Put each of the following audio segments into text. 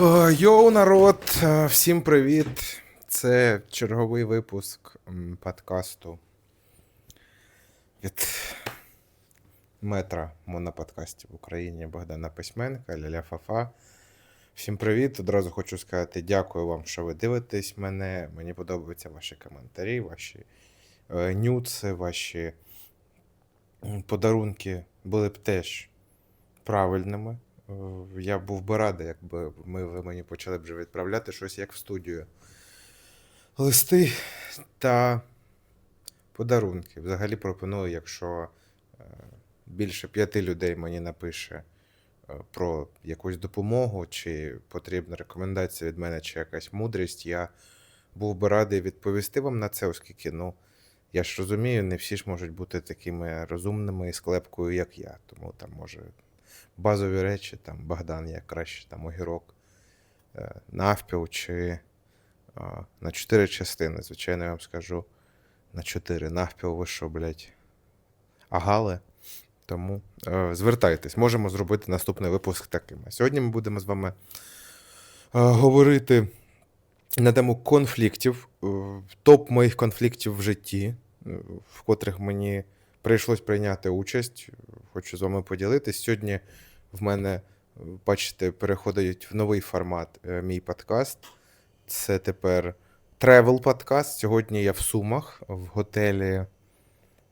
О, Йоу, народ, е, всім привіт. Це черговий випуск подкасту від метра моноподкастів в Україні Богдана Письменка, Ляля Фафа. Всім привіт. Одразу хочу сказати дякую вам, що ви дивитесь мене. Мені подобаються ваші коментарі, ваші е, нюци, ваші подарунки були б теж правильними. Я був би радий, якби ми, ви мені почали б вже відправляти щось як в студію. Листи та подарунки. Взагалі пропоную, якщо е, більше п'яти людей мені напише е, про якусь допомогу, чи потрібна рекомендація від мене, чи якась мудрість, я був би радий відповісти вам на це, оскільки, ну, я ж розумію, не всі ж можуть бути такими розумними і склепкою, як я. Тому там може базові речі, там Богдан як краще, там огірок, е, навпіл чи на чотири частини. Звичайно, я вам скажу на чотири. Навпіл ви що, блядь, агали. Тому е, звертайтесь, можемо зробити наступний випуск таким. А сьогодні ми будемо з вами е, говорити на тему конфліктів, е, топ моїх конфліктів в житті, е, в котрих мені прийшлось прийняти участь. Хочу з вами поділитись. Сьогодні в мене, бачите, переходить в новий формат е, мій подкаст. Це тепер тревел подкаст. Сьогодні я в Сумах в готелі.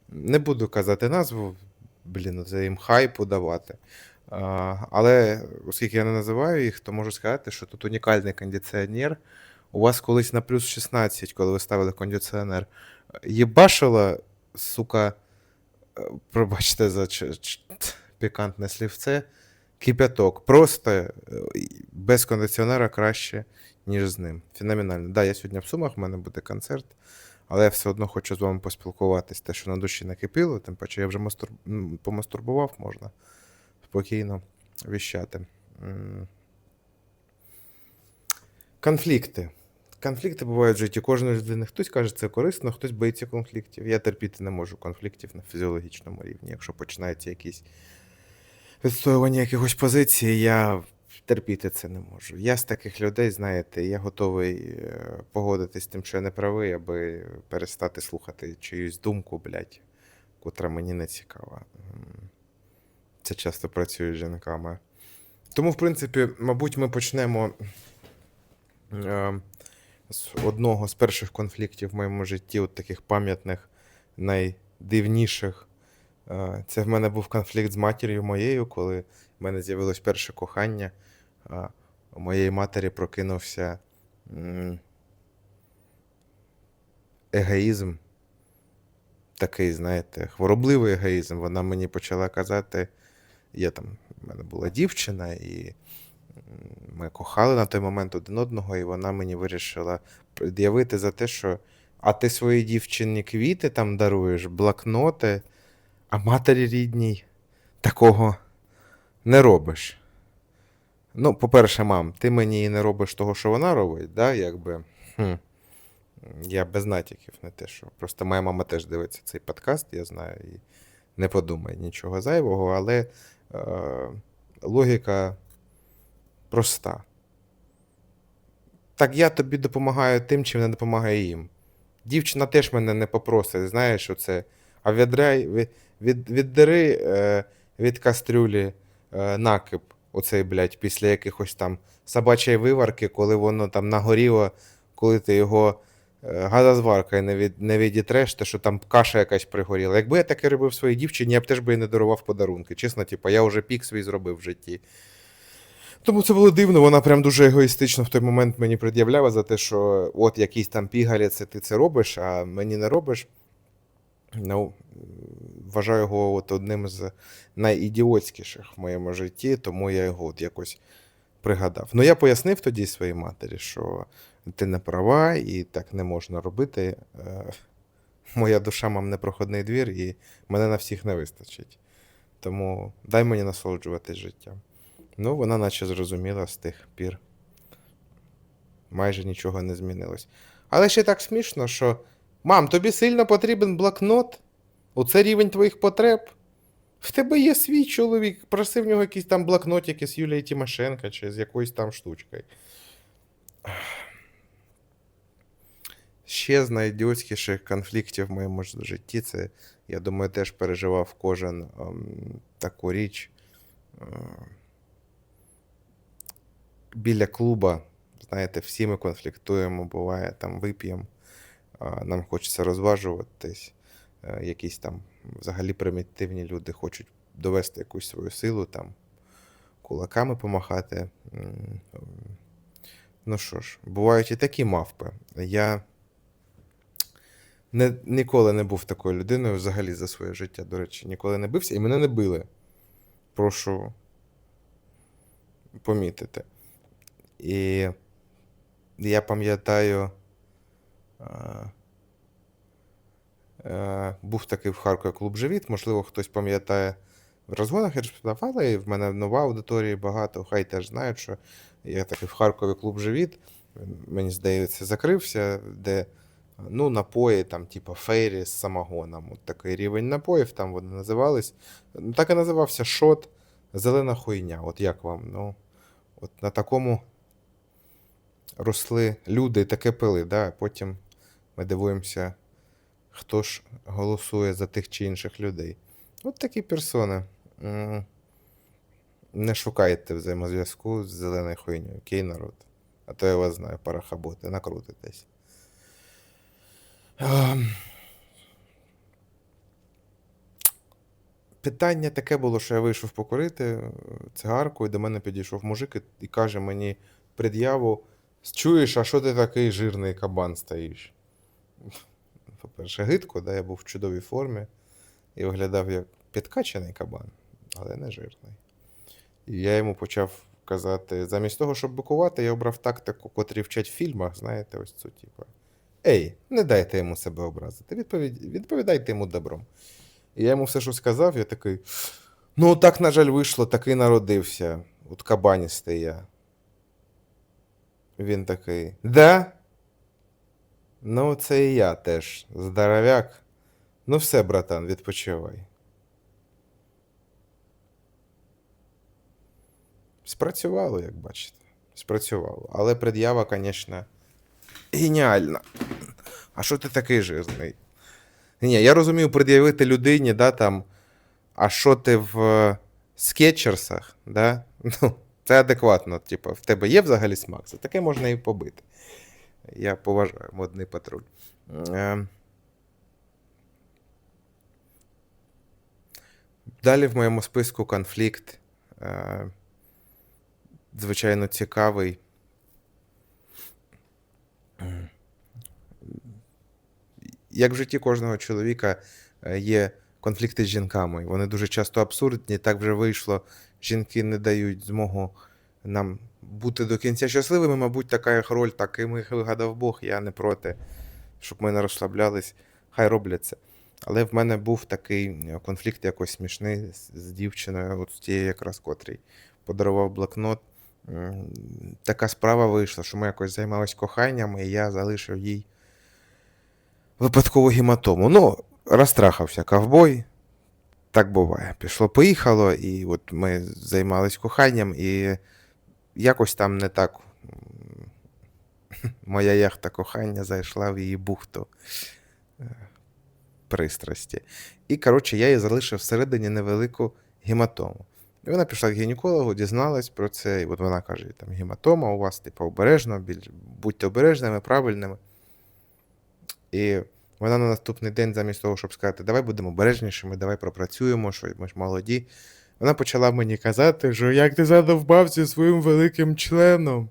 Не буду казати назву, блін, це їм хайпу давати. Але оскільки я не називаю їх, то можу сказати, що тут унікальний кондиціонер. У вас колись на плюс 16, коли ви ставили кондиціонер, єбашила, сука, пробачте за ч- ч- пікантне слівце, кипяток. Просто е, без кондиціонера краще, ніж з ним. Феноменально. Да, я сьогодні в Сумах, в мене буде концерт, але я все одно хочу з вами поспілкуватись. Те, що на душі накипіло, тим паче я вже мастур... помастурбував, можна спокійно віщати. Конфлікти. Конфлікти бувають в житті кожної людини. Хтось каже, це корисно, хтось боїться конфліктів. Я терпіти не можу конфліктів на фізіологічному рівні. Якщо починаються якісь відстоювання якихось позицій, я терпіти це не можу. Я з таких людей, знаєте, я готовий е, погодитись з тим, що я не правий, аби перестати слухати чиюсь думку, блядь, котра мені не цікава. Це часто працює з жінками. Тому, в принципі, мабуть, ми почнемо е, з одного з перших конфліктів в моєму житті, от таких пам'ятних, найдивніших. Е, Це в мене був конфлікт з матір'ю моєю, коли в мене з'явилось перше кохання. Е, У моєї матері прокинувся егоїзм. Такий, знаєте, хворобливий егоїзм. Вона мені почала казати, я там, в мене була дівчина, і ми кохали на той момент один одного, і вона мені вирішила пред'явити за те, що а ти своїй дівчині квіти там даруєш, блокноти, а матері рідній такого не робиш. Ну, по-перше, мам, ти мені не робиш того, що вона робить, да, якби. Хм. Я без натяків, не те, що. Просто моя мама теж дивиться цей подкаст, я знаю, і не подумає нічого зайвого, але е, логіка проста. Так я тобі допомагаю тим, чим не допомагає їм. Дівчина теж мене не попросить, знаєш, оце. А відряй, від, від, віддери е, від кастрюлі е, накип, оцей, блядь, після якихось там собачої виварки, коли воно там нагоріло, коли ти його е, газозваркою не, від, не відітреш, те, що там каша якась пригоріла. Якби я таке робив своїй дівчині, я б теж би їй не дарував подарунки. Чесно, типу, я вже пік свій зробив в житті. Тому це було дивно, вона прям дуже егоїстично в той момент мені пред'являла за те, що от якийсь там пігалі, це ти це робиш, а мені не робиш. Ну, вважаю його от одним з найідіотськіших в моєму житті, тому я його от якось пригадав. Ну, я пояснив тоді своїй матері, що ти не права і так не можна робити. Е, Моя душа мам непроходний двір, і мене на всіх не вистачить. Тому дай мені насолоджуватись життям. Ну, вона наче зрозуміла з тих пір. Майже нічого не змінилось. Але ще так смішно, що. Мам, тобі сильно потрібен блокнот? Оце рівень твоїх потреб? В тебе є свій чоловік, проси в нього якийсь там блокнотик з Юлією Тимошенко чи з якоюсь там штучкою. Ще з найідіотськіших конфліктів в моєму житті це, я думаю, теж переживав кожен ем, таку річ. Е, біля клуба, знаєте, всі ми конфліктуємо, буває, там вип'ємо, нам хочеться розважуватись. Е, Якісь там взагалі примітивні люди хочуть довести якусь свою силу, там, кулаками помахати. Ну що ж, бувають і такі мавпи. Я не, ніколи не був такою людиною взагалі за своє життя, до речі, ніколи не бився, і мене не били. Прошу помітити. І я пам'ятаю, був такий в Харкові клуб Живіт, можливо, хтось пам'ятає в розгонах, я ж розповідав, але і в мене нова аудиторія багато, хай теж знають, що я такий в Харкові клуб Живіт, мені здається, закрився, де ну, напої, там, типу, фейрі з самогоном. От такий рівень напоїв, там вони називались. Ну, Так і називався шот, зелена хуйня. От як вам? Ну, от на такому росли люди, таке пили, да? потім ми дивуємося, хто ж голосує за тих чи інших людей. От такі персони. Не шукайте взаємозв'язку з зеленою хуйнею, окей, народ. А то я вас знаю, парахаботи, накрутитесь. Ем. Питання таке було, що я вийшов покурити е, цигарку, і до мене підійшов мужик і, і каже мені пред'яву: чуєш, а що ти такий жирний кабан стоїш? По-перше, гидко, да, я був в чудовій формі і виглядав як підкачаний кабан, але не жирний. І я йому почав казати: замість того, щоб бикувати, я обрав тактику, котрі вчать в фільмах, знаєте, ось цю, типу. Ей, не дайте йому себе образити. Відповідь, відповідайте йому добром. І я йому все, що сказав, я такий. Ну, так, на жаль, вийшло, такий народився. От кабаністий я. Він такий. Да? Ну, це і я теж. Здоровяк. Ну, все, братан, відпочивай. Спрацювало, як бачите. Спрацювало. Але пред'ява, звісно, геніальна. А що ти такий жирний? Ні, я розумію пред'явити людині, да, там, а що ти в е, скетчерсах, да? Ну, це адекватно. Типу, в тебе є взагалі смак, за таке можна і побити. Я поважаю модний патруль. Е, Далі в моєму списку конфлікт. Е, Звичайно, цікавий. Як в житті кожного чоловіка е, є конфлікти з жінками. Вони дуже часто абсурдні. Так вже вийшло. Жінки не дають змогу нам бути до кінця щасливими. Мабуть, така їх роль, таким їх вигадав Бог. Я не проти, щоб ми не розслаблялись. Хай роблять це. Але в мене був такий е, конфлікт якось смішний з дівчиною, от з тією якраз котрій подарував блокнот. Така справа вийшла, що ми якось займалися коханням, і я залишив їй випадкову гематому. Ну, розтрахався ковбой. Так буває. Пішло, поїхало, і от ми займалися коханням, і якось там не так. Моя яхта кохання зайшла в її бухту е, пристрасті. І, коротше, я їй залишив всередині невелику гематому. І вона пішла к гінекологу, дізналась про це, і от вона каже: там гематома у вас, типу, обережно, будьте обережними, правильними. І вона на наступний день, замість того, щоб сказати, давай будемо обережнішими, давай пропрацюємо, що ми ж молоді. Вона почала мені казати, що як ти задовбався своїм великим членом.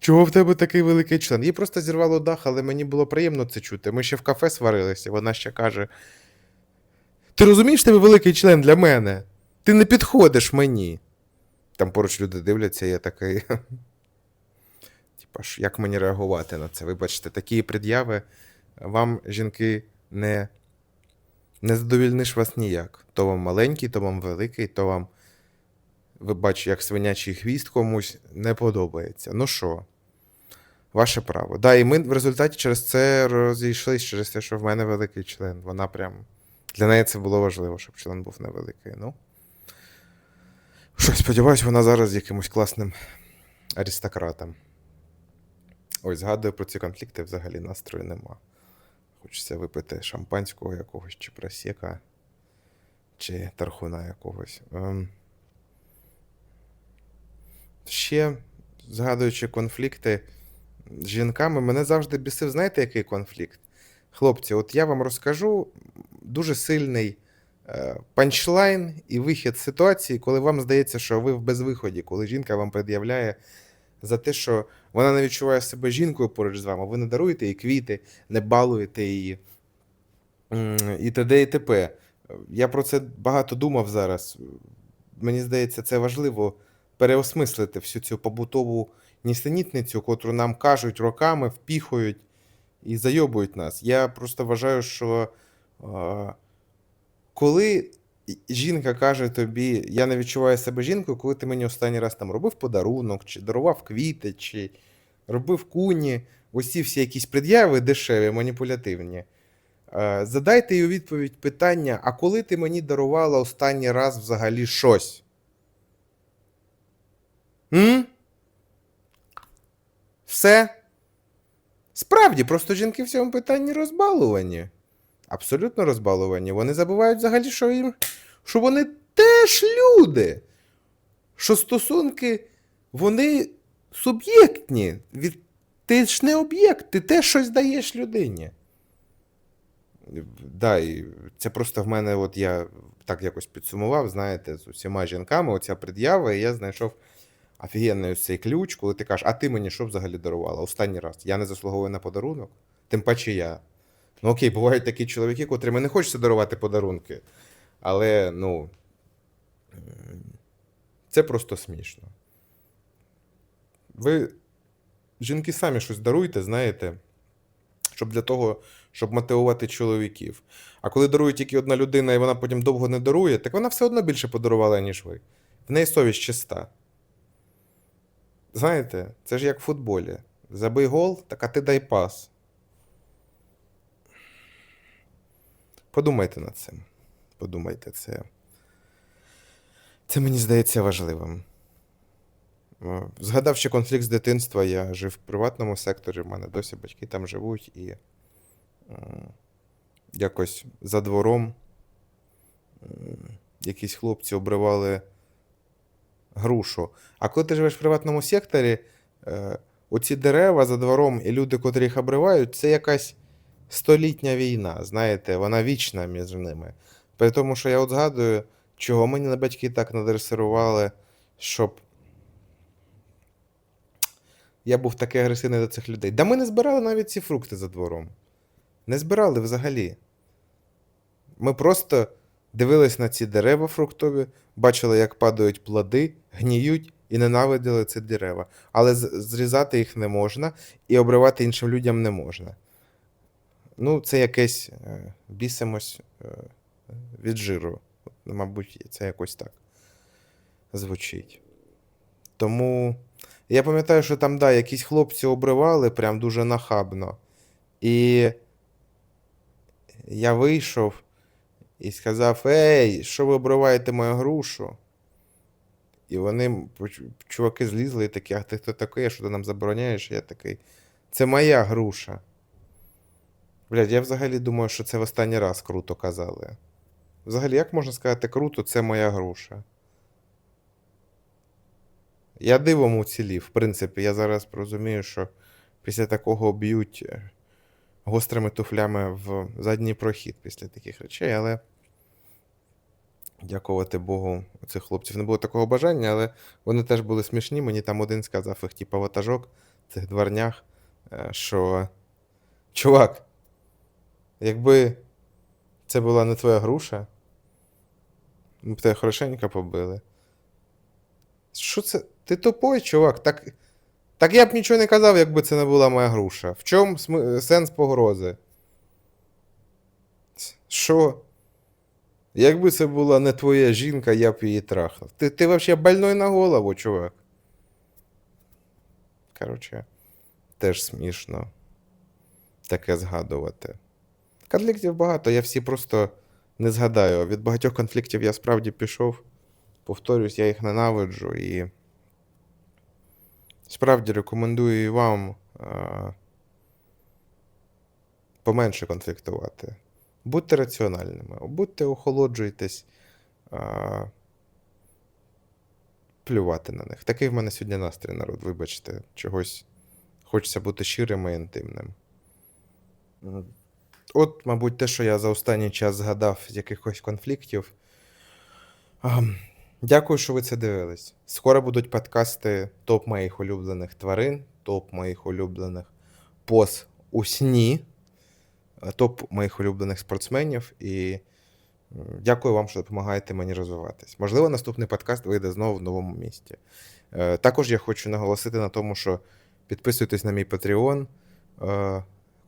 Чого в тебе такий великий член? Їй просто зірвало дах, але мені було приємно це чути. Ми ще в кафе сварилися, вона ще каже: Ти розумієш, тебе великий член для мене? Ти не підходиш мені. Там поруч люди дивляться, я такий. Типа як мені реагувати на це? Вибачте, такі пред'яви вам, жінки, не, не задовільниш вас ніяк. То вам маленький, то вам великий, то вам, ви бачите, як свинячий хвіст комусь не подобається. Ну що? Ваше право. Да, і ми в результаті через це розійшлись, через те, що в мене великий член. Вона прям Для неї це було важливо, щоб член був невеликий. Ну. Що, сподіваюсь, вона зараз якимось класним аристократом. Ой, згадую про ці конфлікти, взагалі настрою нема. Хочеться випити шампанського якогось, чи просека, чи тархуна якогось. Ем... Ще, згадуючи конфлікти з жінками, мене завжди бісив, знаєте, який конфлікт? Хлопці, от я вам розкажу дуже сильний е, панчлайн і вихід ситуації, коли вам здається, що ви в безвиході, коли жінка вам пред'являє за те, що вона не відчуває себе жінкою поруч з вами, ви не даруєте їй квіти, не балуєте її. І т.д. і т.п. Я про це багато думав зараз. Мені здається, це важливо переосмислити всю цю побутову нісенітницю, котру нам кажуть роками, впіхують і зайобують нас. Я просто вважаю, що коли жінка каже тобі, я не відчуваю себе жінкою, коли ти мені останній раз там робив подарунок, чи дарував квіти, чи робив куні, ось всі якісь пред'яви дешеві, маніпулятивні. Е, Задайте їй відповідь питання: а коли ти мені дарувала останній раз взагалі щось? М? Все? Справді, просто жінки в цьому питанні розбалувані. Абсолютно розбалувані. Вони забувають взагалі, що їм. що вони теж люди. Що стосунки, вони суб'єктні. Від... Ти ж не об'єкт, ти теж щось даєш людині. Да, і це просто в мене, от я так якось підсумував, знаєте, з усіма жінками, оця пред'ява, і я знайшов офігенний цей ключ, коли ти кажеш, а ти мені що взагалі дарувала? Останній раз. Я не заслуговую на подарунок, тим паче я. Ну окей, бувають такі чоловіки, котрим не хочеться дарувати подарунки. Але, ну. Це просто смішно. Ви, жінки, самі щось даруйте, знаєте, щоб для того, щоб мотивувати чоловіків. А коли дарує тільки одна людина, і вона потім довго не дарує, так вона все одно більше подарувала, ніж ви. В неї совість чиста. Знаєте, це ж як в футболі. Забий гол, так а ти дай пас. Подумайте над цим. Подумайте, це. Це мені здається важливим. Е, Згадавши конфлікт з дитинства, я жив в приватному секторі, в мене досі батьки там живуть, і якось за двором якісь хлопці обривали грушу. А коли ти живеш в приватному секторі, е, оці дерева за двором і люди, котрі їх обривають, це якась столітня війна, знаєте, вона вічна між ними. При тому, що я от згадую, чого мені на батьки так надресирували, щоб я був такий агресивний до цих людей. Да ми не збирали навіть ці фрукти за двором. Не збирали взагалі. Ми просто дивились на ці дерева фруктові, бачили, як падають плоди, гніють і ненавиділи ці дерева. Але зрізати їх не можна і обривати іншим людям не можна. Ну, це якесь е, бісимось е, від жиру. Мабуть, це якось так звучить. Тому я пам'ятаю, що там, да, якісь хлопці обривали прям дуже нахабно. І я вийшов і сказав: Ей, що ви обриваєте мою грушу? І вони, чуваки, злізли і такі, а ти хто такий, що ти нам забороняєш? Я такий. Це моя груша. Блядь, я взагалі думаю, що це в останній раз круто казали. Взагалі, як можна сказати круто, це моя груша? Я дивом уцілів. В принципі, я зараз розумію, що після такого б'ють е, гострими туфлями в задній прохід після таких речей, але дякувати Богу, цих хлопців не було такого бажання, але вони теж були смішні. Мені там один сказав їх, типа, ватажок цих дворнях, е, що чувак, якби це була не твоя груша, ми б тебе хорошенько побили. Що це? Ти тупой, чувак? Так, так я б нічого не казав, якби це не була моя груша. В чому сми- сенс погрози? Що? Якби це була не твоя жінка, я б її трахав. Ти, ти вообще больной на голову, чувак. Короче, теж смішно таке згадувати. Конфліктів багато, я всі просто не згадаю. Від багатьох конфліктів я справді пішов. Повторюсь, я їх ненавиджу і справді рекомендую і вам е, поменше конфліктувати. Будьте раціональними, будьте охолоджуйтесь, е, плювати на них. Такий в мене сьогодні настрій, народ, вибачте, чогось хочеться бути щирим і інтимним. От, мабуть, те, що я за останній час згадав з якихось конфліктів. Дякую, що ви це дивились. Скоро будуть подкасти топ моїх улюблених тварин, топ моїх улюблених поз у сні, е, топ моїх улюблених спортсменів. І дякую вам, що допомагаєте мені розвиватись. Можливо, наступний подкаст вийде знову в новому місті. Е, Також я хочу наголосити на тому, що підписуйтесь на мій Patreon,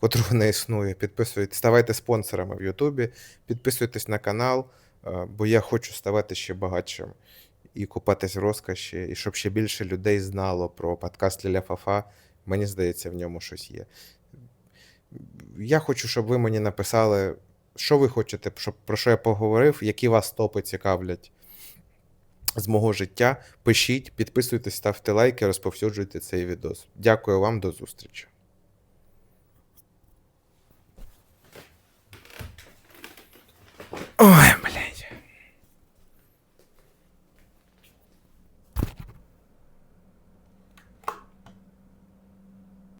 котрого не існує. Підписуйтесь, ставайте спонсорами в Ютубі, підписуйтесь на канал, е, бо я хочу ставати ще багатшим і купатись в розкоші, і щоб ще більше людей знало про подкаст Ліля Фафа. Мені здається, в ньому щось є. Я хочу, щоб ви мені написали, що ви хочете, щоб, про що я поговорив, які вас топи цікавлять з мого життя. Пишіть, підписуйтесь, ставте лайки, розповсюджуйте цей відос. Дякую вам, до зустрічі. Ой,